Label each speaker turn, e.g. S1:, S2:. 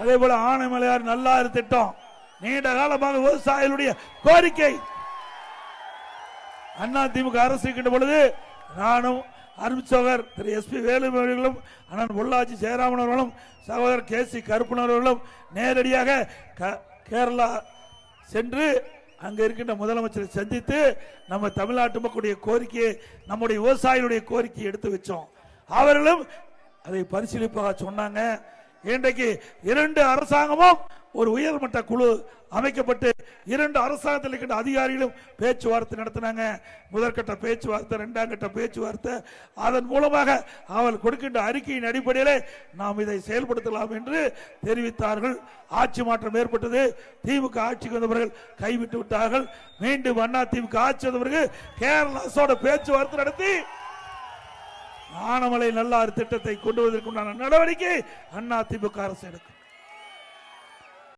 S1: அதே போல ஆனைமலையார் நல்லாறு திட்டம். நீண்ட காலமாக விவசாயிகளுடைய கோரிக்கை. அண்ணா திமுக அரசு இருக்கின்ற பொழுது நானும் அருண்சோகர் திரு எஸ் பி அவர்களும் அண்ணன் பொள்ளாச்சி ஜெயராமன் அவர்களும் சகோதரர் கே சி கருப்பன் அவர்களும் நேரடியாக க- கேரளா சென்று அங்கே இருக்கின்ற முதலமைச்சரை சந்தித்து நம்ம தமிழ்நாட்டு மக்களுடைய கோரிக்கையை நம்முடைய விவசாயிகளுடைய கோரிக்கையை எடுத்து வச்சோம். அவர்களும் அதை பரிசீலிப்பாக சொன்னாங்க. இன்றைக்கு இரண்டு அரசாங்கமும் ஒரு உயர்மட்ட குழு அமைக்கப்பட்டு இரண்டு அரசாங்கத்தில் இருக்கின்ற அதிகாரிகளும் பேச்சுவார்த்தை நடத்தினாங்க. முதற்கட்ட பேச்சுவார்த்தை இரண்டாம் கட்ட பேச்சுவார்த்தை. அதன் மூலமாக அவள் கொடுக்கின்ற அறிக்கையின் அடிப்படையிலே நாம் இதை செயல்படுத்தலாம் என்று தெரிவித்தார்கள். ஆட்சி மாற்றம் ஏற்பட்டது. திமுக ஆட்சிக்கு வந்தவர்கள் கைவிட்டு விட்டார்கள். மீண்டும் அண்ணா திமுக ஆட்சி வந்தவர்கள் கேரள அரசோட பேச்சுவார்த்தை நடத்தி ஆனமலை நல்லாறு திட்டத்தை கொண்டு வருவதற்குண்டான நடவடிக்கை அண்ணா திமுக அரசு எடுக்கும்.